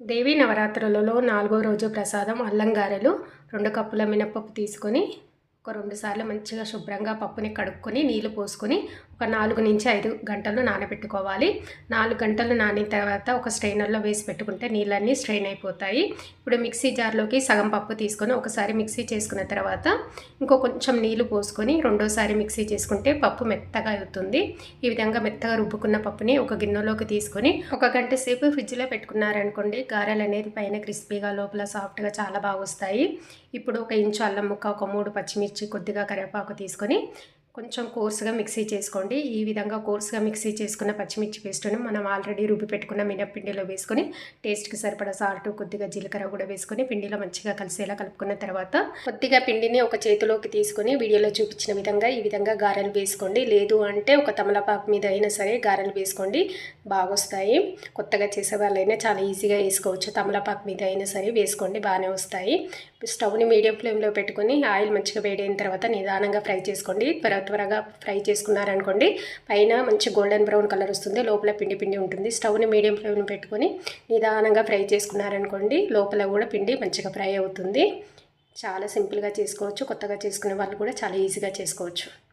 దేవీ నవరాత్రులలో నాలుగో రోజు ప్రసాదం అల్లం గారెలు రెండు కప్పుల మినపప్పు తీసుకొని ఒక రెండు సార్లు మంచిగా శుభ్రంగా పప్పుని కడుక్కొని నీళ్ళు పోసుకొని ఒక నాలుగు నుంచి ఐదు గంటలు నానబెట్టుకోవాలి. నాలుగు గంటలు నానిన తర్వాత ఒక స్ట్రైనర్లో వేసి పెట్టుకుంటే నీళ్ళన్నీ స్ట్రెయిన్ అయిపోతాయి. ఇప్పుడు మిక్సీ జార్లోకి సగం పప్పు తీసుకొని ఒకసారి మిక్సీ చేసుకున్న తర్వాత ఇంకో కొంచెం నీళ్ళు పోసుకొని రెండోసారి మిక్సీ చేసుకుంటే పప్పు మెత్తగా అవుతుంది. ఈ విధంగా మెత్తగా రుబ్బుకున్న పప్పుని ఒక గిన్నెలోకి తీసుకొని ఒక గంట సేపు ఫ్రిడ్జ్లో పెట్టుకున్నారనుకోండి గారెలు అనేది పైన క్రిస్పీగా లోపల సాఫ్ట్గా చాలా బాగా వస్తాయి. ఇప్పుడు ఒక ఇంచు అల్లం ముక్క ఒక మూడు పచ్చిమిర్చి కొద్దిగా కరివేపాకు తీసుకొని కొంచెం కోర్సుగా మిక్సీ చేసుకోండి. ఈ విధంగా కోర్సుగా మిక్సీ చేసుకున్న పచ్చిమిర్చి పేస్ట్ని మనం ఆల్రెడీ రుబ్బి పెట్టుకున్న మినప్పిండిలో వేసుకొని టేస్ట్కి సరిపడా సాల్ట్ కొద్దిగా జీలకర్ర కూడా వేసుకొని పిండిలో మంచిగా కలిసేలా కలుపుకున్న తర్వాత కొద్దిగా పిండిని ఒక చేతిలోకి తీసుకొని వీడియోలో చూపించిన విధంగా ఈ విధంగా గారెలు వేసుకోండి. లేదు అంటే ఒక తమలపాకు మీద అయినా సరే గారెలు వేసుకోండి. బాగొస్తాయి. కొత్తగా చేసే వాళ్ళైనా చాలా ఈజీగా వేసుకోవచ్చు. తమలపాకు మీద అయినా సరే వేసుకోండి. బాగానే వస్తాయి. స్టవ్ని మీడియం ఫ్లేమ్లో పెట్టుకొని ఆయిల్ మంచిగా వేడైన తర్వాత నిదానంగా ఫ్రై చేసుకోండి. త్వర త్వరగా ఫ్రై చేసుకున్నారనుకోండి పైన మంచి గోల్డెన్ బ్రౌన్ కలర్ వస్తుంది లోపల పిండి పిండి ఉంటుంది. స్టవ్ని మీడియం ఫ్లేమ్లో పెట్టుకొని నిదానంగా ఫ్రై చేసుకున్నారనుకోండి లోపల కూడా పిండి మంచిగా ఫ్రై అవుతుంది. చాలా సింపుల్గా చేసుకోవచ్చు కొత్తగా చేసుకునే వాళ్ళు కూడా చాలా ఈజీగా చేసుకోవచ్చు.